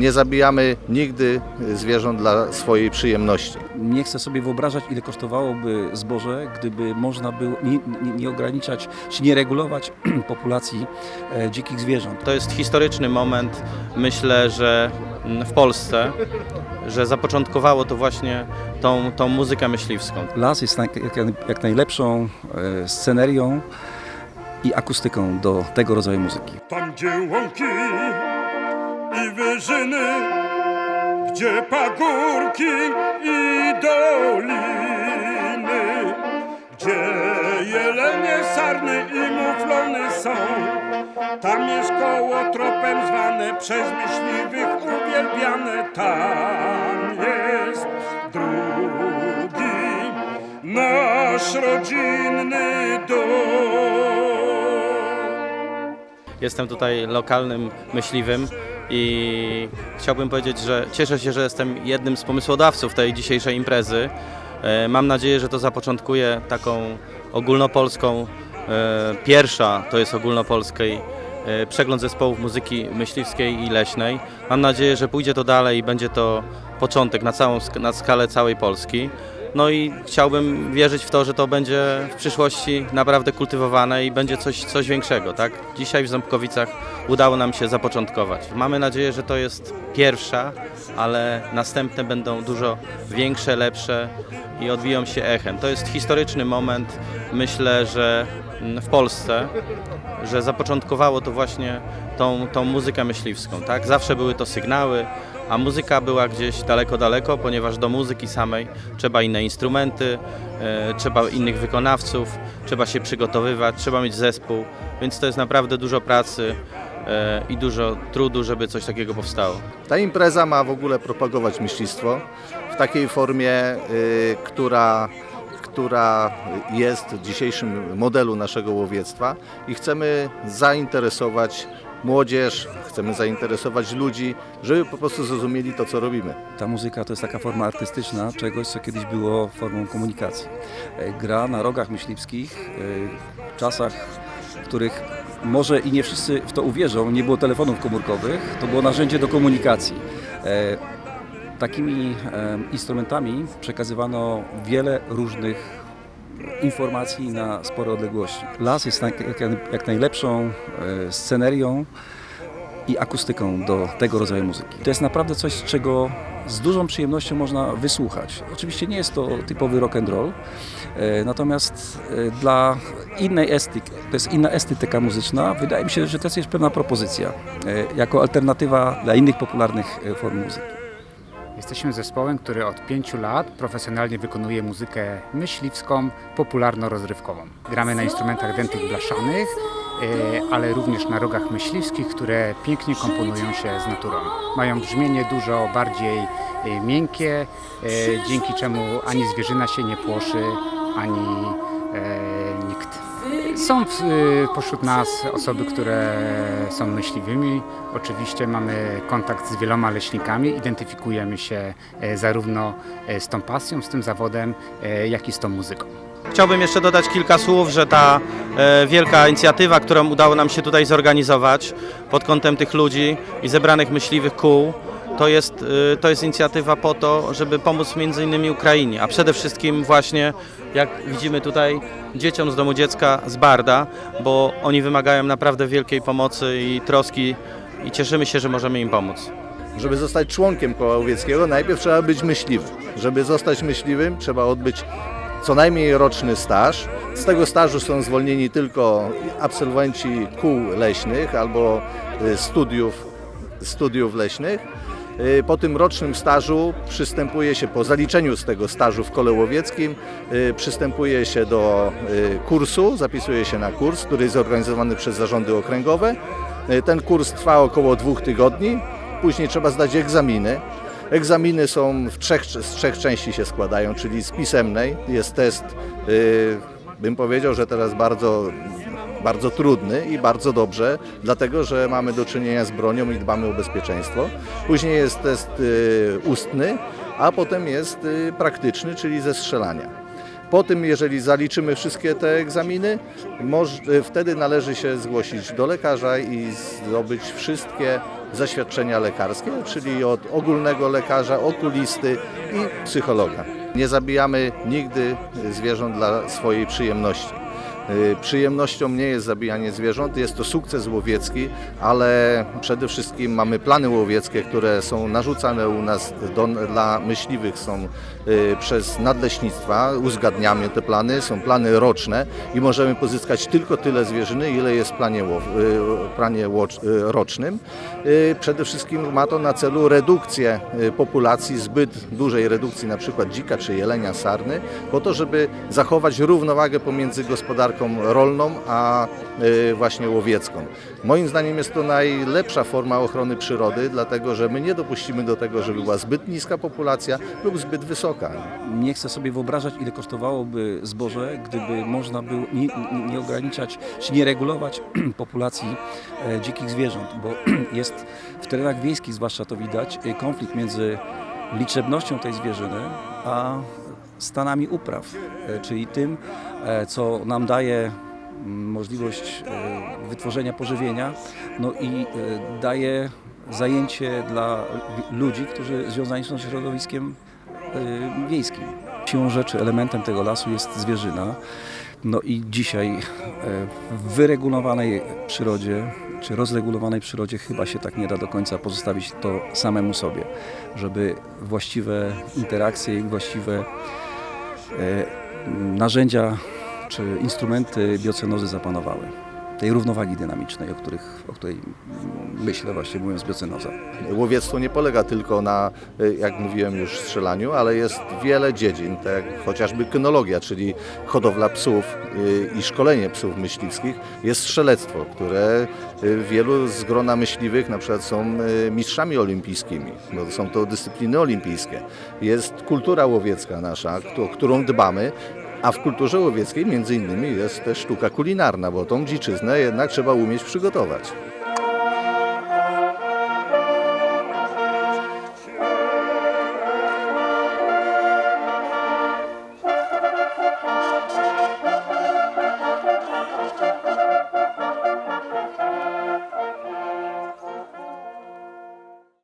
Nie zabijamy nigdy zwierząt dla swojej przyjemności. Nie chcę sobie wyobrażać, ile kosztowałoby zboże, gdyby można było nie, nie, nie ograniczać czy nie regulować populacji e, dzikich zwierząt. To jest historyczny moment, myślę, że mm, w Polsce, że zapoczątkowało to właśnie tą, tą muzykę myśliwską. Las jest jak, jak najlepszą e, scenerią i akustyką do tego rodzaju muzyki. Tam gdzie łąki i wyżyny, gdzie pagórki i doliny, gdzie jelenie, sarny i muflony są, tam jest koło tropem zwane przez myśliwych uwielbiane, tam jest drugi nasz rodzinny dom. Jestem tutaj lokalnym myśliwym i chciałbym powiedzieć, że cieszę się, że jestem jednym z pomysłodawców tej dzisiejszej imprezy. E, Mam nadzieję, że to zapoczątkuje taką ogólnopolską, e, pierwsza to jest ogólnopolskiej e, przegląd zespołów muzyki myśliwskiej i leśnej. Mam nadzieję, że pójdzie to dalej i będzie to początek na, całą, na skalę całej Polski. No i chciałbym wierzyć w to, że to będzie w przyszłości naprawdę kultywowane i będzie coś, coś większego, tak? Dzisiaj w Ząbkowicach udało nam się zapoczątkować. Mamy nadzieję, że to jest pierwsza, ale następne będą dużo większe, lepsze i odbiją się echem. To jest historyczny moment, myślę, że w Polsce, że zapoczątkowało to właśnie tą, tą muzykę myśliwską, tak? Zawsze były to sygnały, a muzyka była gdzieś daleko, daleko, ponieważ do muzyki samej trzeba inne instrumenty, e, trzeba innych wykonawców, trzeba się przygotowywać, trzeba mieć zespół, więc to jest naprawdę dużo pracy e, i dużo trudu, żeby coś takiego powstało. Ta impreza ma w ogóle propagować myślistwo w takiej formie, y, która, która jest w dzisiejszym modelu naszego łowiectwa i chcemy zainteresować młodzież, chcemy zainteresować ludzi, żeby po prostu zrozumieli to, co robimy. Ta muzyka to jest taka forma artystyczna czegoś, co kiedyś było formą komunikacji. E, Gra na rogach myśliwskich e, w czasach, w których może i nie wszyscy w to uwierzą, nie było telefonów komórkowych, to było narzędzie do komunikacji. E, Takimi instrumentami przekazywano wiele różnych informacji na spore odległości. Las jest jak, najlepszą e, scenerią i akustyką do tego rodzaju muzyki. To jest naprawdę coś, czego z dużą przyjemnością można wysłuchać. Oczywiście nie jest to typowy rock and roll, e, natomiast e, dla innej estetyki, to jest inna estetyka muzyczna, wydaje mi się, że to jest pewna propozycja, jako alternatywa dla innych popularnych form muzyki. Jesteśmy zespołem, który od pięciu lat profesjonalnie wykonuje muzykę myśliwską, popularno-rozrywkową. Gramy na instrumentach dętych blaszanych, e, ale również na rogach myśliwskich, które pięknie komponują się z naturą. Mają brzmienie dużo bardziej e, miękkie, e, dzięki czemu ani zwierzyna się nie płoszy, ani nikt. Są w, y, pośród nas osoby, które są myśliwymi. Oczywiście mamy kontakt z wieloma leśnikami, identyfikujemy się e, zarówno e, z tą pasją, z tym zawodem, e, jak i z tą muzyką. Chciałbym jeszcze dodać kilka słów, że ta wielka inicjatywa, którą udało nam się tutaj zorganizować pod kątem tych ludzi i zebranych myśliwych kół, to jest, e, to jest inicjatywa po to, żeby pomóc między innymi Ukrainie, a przede wszystkim właśnie, jak widzimy tutaj, dzieciom z domu dziecka z Barda, bo oni wymagają naprawdę wielkiej pomocy i troski i cieszymy się, że możemy im pomóc. Żeby zostać członkiem koła łowieckiego, najpierw trzeba być myśliwym. Żeby zostać myśliwym, trzeba odbyć co najmniej roczny staż. Z tego stażu są zwolnieni tylko absolwenci kół leśnych albo y, studiów, studiów leśnych. Y, Po tym rocznym stażu przystępuje się, po zaliczeniu z tego stażu w kole łowieckim, y, przystępuje się do y, kursu, zapisuje się na kurs, który jest organizowany przez zarządy okręgowe. Ten kurs trwa około dwóch tygodni. Później trzeba zdać egzaminy. Egzaminy są w trzech, z trzech części się składają, czyli z pisemnej jest test, bym powiedział, że teraz bardzo, bardzo trudny i bardzo dobrze, dlatego że mamy do czynienia z bronią i dbamy o bezpieczeństwo. Później jest test y, ustny, a potem jest y, praktyczny, czyli ze strzelania. Po tym, jeżeli zaliczymy wszystkie te egzaminy, e, wtedy należy się zgłosić do lekarza i zdobyć wszystkie zaświadczenia lekarskie, czyli od ogólnego lekarza, okulisty i psychologa. Nie zabijamy nigdy zwierząt dla swojej przyjemności. Y, Przyjemnością nie jest zabijanie zwierząt, jest to sukces łowiecki, ale przede wszystkim mamy plany łowieckie, które są narzucane u nas do, dla myśliwych są y, przez nadleśnictwa, uzgadniamy te plany, są plany roczne i możemy pozyskać tylko tyle zwierzyny, ile jest w planie, łow, y, planie rocznym. Przede wszystkim ma to na celu redukcję populacji, zbyt dużej redukcji na przykład dzika czy jelenia sarny, po to, żeby zachować równowagę pomiędzy gospodarką rolną a y, właśnie łowiecką. Moim zdaniem jest to najlepsza forma ochrony przyrody, dlatego że my nie dopuścimy do tego, żeby była zbyt niska populacja lub zbyt wysoka. Nie chcę sobie wyobrażać, ile kosztowałoby zboże, gdyby można było nie, nie- nie ograniczać czy nie regulować populacji e, dzikich zwierząt, bo jest w terenach wiejskich zwłaszcza to widać, e, konflikt między liczebnością tej zwierzyny, a stanami upraw, e, czyli tym, e, co nam daje możliwość e, wytworzenia pożywienia, no i daje zajęcie dla ludzi, którzy związani są z środowiskiem wiejskim. Siłą rzeczy elementem tego lasu jest zwierzyna. No i dzisiaj w wyregulowanej przyrodzie, czy rozregulowanej przyrodzie chyba się tak nie da do końca pozostawić to samemu sobie, żeby właściwe interakcje i właściwe narzędzia czy instrumenty biocenozy zapanowały. Tej równowagi dynamicznej, o, których, o której myślę właśnie mówiąc biocenoza. Łowiectwo nie polega tylko na, y, jak mówiłem już, strzelaniu, ale jest wiele dziedzin, tak chociażby kynologia, czyli hodowla psów y, i szkolenie psów myśliwskich. Jest strzelectwo, które y, wielu z grona myśliwych na przykład są mistrzami olimpijskimi, bo są to dyscypliny olimpijskie. Jest kultura łowiecka nasza, o którą dbamy, a w kulturze łowieckiej między innymi jest też sztuka kulinarna, bo tą dziczyznę jednak trzeba umieć przygotować.